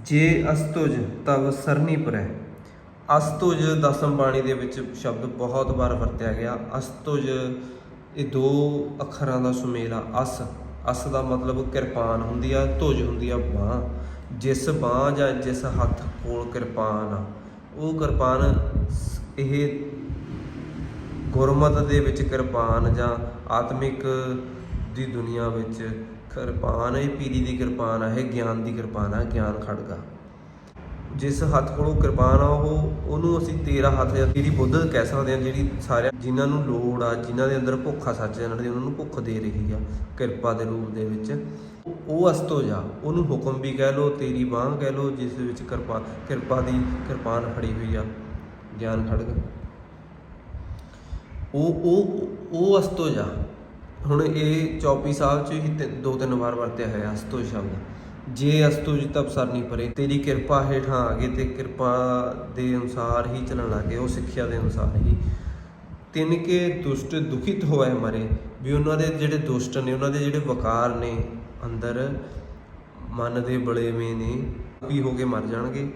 ਜੇ ਅਸਤੁਜ, ਤਵ ਸਰਨੀ ਪਰੈ। ਅਸਤੁਜ ਦਸਮ ਬਾਣੀ ਦੇ ਵਿੱਚ ਸ਼ਬਦ ਬਹੁਤ ਵਾਰ ਵਰਤਿਆ ਗਿਆ। ਅਸਤੁਜ ਇਹ ਦੋ ਅੱਖਰਾਂ ਦਾ ਸੁਮੇਲ ਆ। ਅਸ ਅਸ ਦਾ ਮਤਲਬ ਕਿਰਪਾਨ ਹੁੰਦੀ ਆ ਧੁਜ ਹੁੰਦੀ ਆ, ਬਾਹ। ਜਿਸ ਬਾਹ ਜਾਂ ਜਿਸ ਹੱਥ ਕੋਲ ਕਿਰਪਾਨ ਆ, ਉਹ ਕਿਰਪਾਨ ਇਹ ਗੁਰਮਤ ਦੇ ਵਿੱਚ ਕਿਰਪਾਨ ਜਾਂ ਆਤਮਿਕ ਦੀ ਦੁਨੀਆ ਵਿੱਚ ਕਿਰਪਾਨ ਇਹ ਪੀਰੀ ਦੀ ਕਿਰਪਾਨ ਹੈ ਇਹ ਗਿਆਨ ਦੀ ਕਿਰਪਾਨ ਹੈ ਗਿਆਨ ਖੜਗਾ ਜਿਸ ਹੱਥ ਕੋਲੋਂ ਕਿਰਪਾਨ ਆ ਉਹ, ਉਹਨੂੰ ਅਸੀਂ ਤੇਰਾ ਹੱਥ ਜਾਂ ਤੇਰੀ ਬੁੱਧ ਕਹਿ ਸਕਦੇ ਹਾਂ, ਜਿਹੜੀ ਸਾਰਿਆਂ ਜਿਨ੍ਹਾਂ ਨੂੰ ਲੋੜ ਆ, ਜਿਨ੍ਹਾਂ ਦੇ ਅੰਦਰ ਭੁੱਖ ਆ ਸੱਚ ਜਾਣਨ ਦੀ, ਉਹਨਾਂ ਨੂੰ ਭੁੱਖ ਦੇ ਰਹੀ ਆ, ਕਿਰਪਾ ਦੇ ਰੂਪ ਦੇ ਵਿੱਚ। ਉਹ- ਉਹ ਅਸਤੋ ਜਾ, ਉਹਨੂੰ ਹੁਕਮ ਵੀ ਕਹਿ ਲੋ ਤੇਰੀ ਬਾਹ ਕਹਿ ਲੋ ਜਿਸ ਵਿੱਚ ਕਿਰਪਾ ਕਿਰਪਾ ਦੀ ਕਿਰਪਾਨ ਫੜੀ ਹੋਈ ਆ, ਗਿਆਨ ਖੜਗ ਉਹ ਉਹ ਉਹ ਅਸਤੋ ਜਾ। ਹੁਣ ਇਹ ਚੌਪੀ ਸਾਹਿਬ ਚ ਹੀ ਤਿੰਨ- ਦੋ ਤਿੰਨ ਵਾਰ ਵਰਤਿਆ ਹੋਇਆ ਅਸਤੋ ਸ਼ਬਦ। ਜੇ ਅਸਤੋ ਜੀ ਤਬ ਸਰਨੀ ਪਰੇ। ਤੇਰੀ ਕਿਰਪਾ ਹੇਠਾਂ ਆ ਗਏ ਤੇ ਕਿਰਪਾ ਦੇ ਅਨੁਸਾਰ ਹੀ ਚੱਲਣ ਲੱਗੇ ਉਹ ਸਿੱਖਿਆ ਦੇ ਅਨੁਸਾਰ ਹੀ। ਤਿੰਨ ਕੇ ਦੁਸ਼ਟ ਦੁਖਿਤ ਹੋਏ ਮਰੇ, ਵੀ ਉਹਨਾਂ ਦੇ ਜਿਹੜੇ ਦੁਸ਼ਟ ਨੇ, ਉਹਨਾਂ ਦੇ ਜਿਹੜੇ ਵਕਾਰ ਨੇ, ਅੰਦਰ ਮਨ ਦੇ ਬਲੇਵੇਂ ਨੇ, ਵੀ ਹੋ ਕੇ ਮਰ ਜਾਣਗੇ।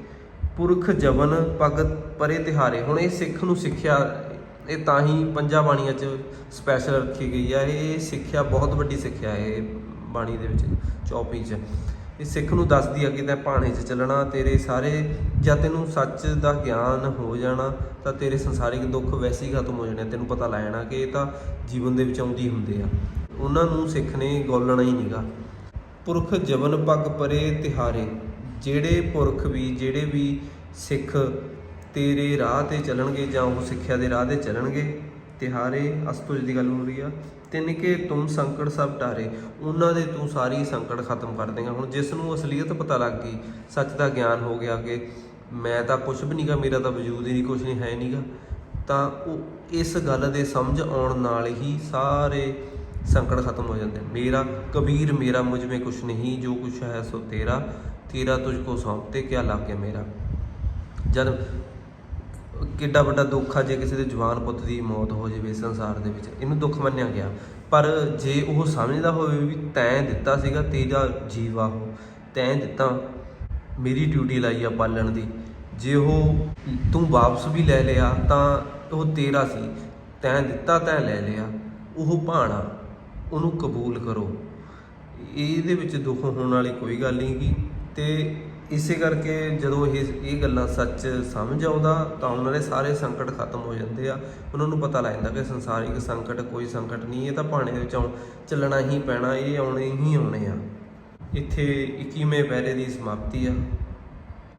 ਪੁਰਖ ਜਵਨ ਭਗਤ ਪਰੇ ਤਿਹਾਰੇ। ਹੁਣ ਇਹ ਸਿੱਖ ਨੂੰ ਸਿੱਖਿਆ ਇਹ ਤਾਂ ਹੀ ਪੰਜਾਂ ਬਾਣੀਆਂ 'ਚ ਸਪੈਸ਼ਲ ਰੱਖੀ ਗਈ ਆ। ਇਹ ਸਿੱਖਿਆ ਬਹੁਤ ਵੱਡੀ ਸਿੱਖਿਆ ਹੈ ਇਹ ਬਾਣੀ ਦੇ ਵਿੱਚ, ਚੌਪੀ 'ਚ। ਇਹ ਸਿੱਖ ਨੂੰ ਦੱਸਦੀ ਆ ਕਿ ਤੈਂ ਭਾਣੇ 'ਚ ਚੱਲਣਾ, ਤੇਰੇ ਸਾਰੇ ਜਾਂ ਤੈਨੂੰ ਸੱਚ ਦਾ ਗਿਆਨ ਹੋ ਜਾਣਾ, ਤਾਂ ਤੇਰੇ ਸੰਸਾਰਿਕ ਦੁੱਖ ਵੈਸੇ ਹੀ ਖਤਮ ਹੋ ਜਾਣੇ ਤੈਨੂੰ ਪਤਾ ਲੱਗ ਜਾਣਾ ਕਿ ਇਹ ਤਾਂ ਜੀਵਨ ਦੇ ਵਿੱਚ ਆਉਂਦੀ ਹੁੰਦੇ ਆ। ਉਹਨਾਂ ਨੂੰ ਸਿੱਖ ਨੇ ਗੋਲਣਾ ਹੀ ਨਹੀਂਗਾ ਪੁਰਖ ਜਵਨ ਪੱਗ ਪਰੇ ਤਿਹਾਰੇ, ਜਿਹੜੇ ਪੁਰਖ ਵੀ, ਜਿਹੜੇ ਵੀ ਸਿੱਖ ਤੇਰੇ ਰਾਹ ਤੇ ਚੱਲਣਗੇ ਜਾਂ ਉਹ ਸਿੱਖਿਆ ਦੇ ਰਾਹ ਤੇ ਚੱਲਣਗੇ। ਤਿਹਾਰੇ, ਅਸਤੁਜ ਦੀ ਗੱਲ ਹੋ ਰਹੀ ਆ। ਤਿੰਨ ਕੇ ਤੁਮ ਸੰਕਟ ਸਭ ਟਾਰੇ। ਉਹਨਾਂ ਦੇ ਤੂੰ ਸਾਰੀ ਸੰਕਟ ਖਤਮ ਕਰ ਦੇਗਾ। ਹੁਣ ਜਿਸ ਨੂੰ ਅਸਲੀਅਤ ਪਤਾ ਲੱਗ ਗਈ, ਸੱਚ ਦਾ ਗਿਆਨ ਹੋ ਗਿਆ ਕਿ ਮੈਂ ਤਾਂ ਕੁਝ ਵੀ ਨਹੀਂਗਾ ਮੇਰਾ ਤਾਂ ਵਜੂਦ ਹੀ ਨਹੀਂ ਕੁਝ ਨਹੀਂ ਹੈ ਨਹੀਂਗਾ ਤਾਂ ਉਹ ਇਸ ਗੱਲ ਦੇ ਸਮਝ ਆਉਣ ਨਾਲ ਹੀ ਸਾਰੇ ਸੰਕਟ ਖਤਮ ਹੋ ਜਾਂਦੇ। ਮੇਰਾ ਕਬੀਰ, ਮੇਰਾ ਮੁਝ ਮੇ ਕੁਛ ਨਹੀਂ, ਜੋ ਕੁਛ ਹੈ ਸੋ ਤੇਰਾ। ਤੇਰਾ ਤੁਝ ਕੋ ਸੌਂਪਤੇ, ਕਿਆ ਲੱਗ ਗਿਆ ਮੇਰਾ? ਜਦ ਕਿੱਡਾ ਵੱਡਾ ਦੁੱਖ ਆ ਜੇ ਕਿਸੇ ਦੇ ਜਵਾਨ ਪੁੱਤ ਦੀ ਮੌਤ ਹੋ ਜਾਵੇ ਸੰਸਾਰ ਦੇ ਵਿੱਚ। ਇਹਨੂੰ ਦੁੱਖ ਮੰਨਿਆ ਗਿਆ। ਪਰ ਜੇ ਉਹ ਸਮਝਦਾ ਹੋਵੇ ਵੀ ਤੈਂ ਦਿੱਤਾ ਸੀਗਾ ਤੇਰਾ ਜੀਵਾ ਹੋ ਤੈਂ ਦਿੱਤਾ ਮੇਰੀ ਡਿਊਟੀ ਲਾਈ ਆ ਪਾਲਣ ਦੀ। ਜੇ ਉਹ ਤੂੰ ਵਾਪਸ ਵੀ ਲੈ ਲਿਆ, ਤਾਂ ਉਹ ਤੇਰਾ ਸੀ। ਤੈਂ ਦਿੱਤਾ, ਤੈਂ ਲੈ ਲਿਆ। ਉਹ ਭਾਣਾ, ਉਹਨੂੰ ਕਬੂਲ ਕਰੋ। ਇਹਦੇ ਵਿੱਚ ਦੁੱਖ ਹੋਣ ਵਾਲੀ ਕੋਈ ਗੱਲ ਨਹੀਂ ਗੀ। ਤੇ ਇਸੇ ਕਰਕੇ ਜਦੋਂ ਇਹ ਇਹ ਗੱਲਾਂ ਸੱਚ ਸਮਝ ਆਉਂਦਾ, ਤਾਂ ਉਹਨਾਂ ਦੇ ਸਾਰੇ ਸੰਕਟ ਖਤਮ ਹੋ ਜਾਂਦੇ ਆ। ਉਹਨਾਂ ਨੂੰ ਪਤਾ ਲੱਗ ਜਾਂਦਾ ਕਿ ਸੰਸਾਰਿਕ ਸੰਕਟ ਕੋਈ ਸੰਕਟ ਨਹੀਂ, ਇਹ ਤਾਂ ਭਾਣੇ ਦੇ ਵਿੱਚ ਆਉਣ ਚੱਲਣਾ ਹੀ ਪੈਣਾ, ਇਹ ਆਉਣੇ ਹੀ ਆਉਣੇ ਆ। ਇੱਥੇ 21ਵੇਂ ਪਹਿਰੇ ਦੀ ਸਮਾਪਤੀ ਆ।